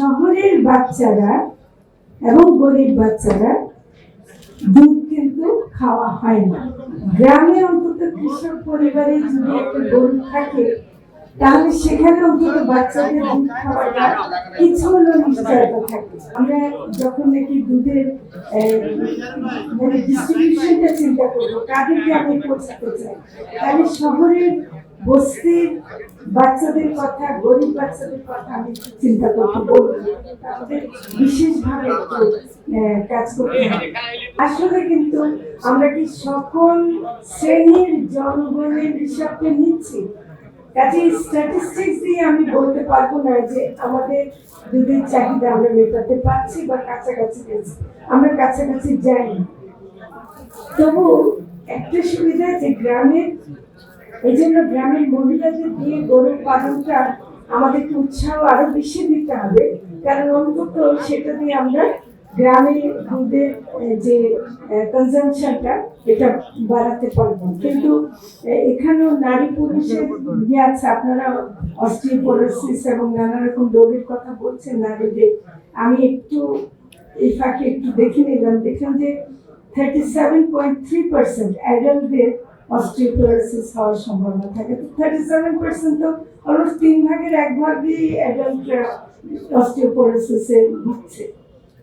শহরের বাচ্চারা এবং গরিব বাচ্চারা দুধ কিন্তু খাওয়া হয় না। গ্রামে অন্তত কৃষক পরিবারে যদি একটা গরু থাকে তাহলে সেখানে অন্তত বাচ্চাদের দুধ খাওয়াটা কিছু হলেও নিশ্চয়তা থাকে। আমরা যখন নাকি দুধের মানে ডিস্ট্রিবিউশনটা চিন্তা করব, কাদেরকে আমি পৌঁছাতে চাই? তাহলে শহরের বস্তির বাচ্চাদের কথা, গরিব বাচ্চাদের কথা আমি চিন্তা করতে বলব। তাদের বিশেষভাবে কাজ করতে হবে। আসলে কিন্তু আমরা কি সকল শ্রেণির জনগণের হিসাবটা নিচ্ছি? কাজে স্ট্যাটিস্টিক্স দিয়ে আমি বলতে পারব না যে আমাদের দুধের চাহিদা আমরা মেটাতে পারছি বা কাছাকাছি গেছি। আমরা কাছাকাছি যাই তবু একটা সুবিধা যে গ্রামের, এই জন্য গ্রামের মহিলাদের দিয়ে গরু পালনটা আমাদেরকে উৎসাহ আরও বেশি দিতে হবে। কারণ অন্তত সেটা দিয়ে আমরা গ্রামে দুধের যে কনজামশনটা এটা বাড়াতে পারব। কিন্তু এখানেও নারী পুরুষের ইয়ে আছে, আপনারা অস্ট্রিওপোরোসিস এবং নানা রকম রোগের কথা বলছেন নারীদের। আমি একটু, এই ফাঁকে একটু দেখে নিলাম, দেখলাম যে thirty seven point three percent অ্যাডাল্টদের osteoporosis হওয়ার সম্ভাবনা থাকে। তো থার্টি সেভেন পার্সেন্ট তো অলমোস্ট তিন ভাগের এক ভাগই অ্যাডাল্টরা অস্ট্রিওপোরোসিসে ভুগছে।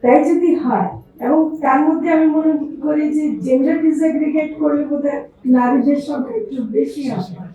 তাই যদি হয়, এবং তার মধ্যে আমি মনে করি যে জেন্ডার ডিসএগ্রিগেট করলে বোধহয় নারীদের সংখ্যা একটু বেশি হবে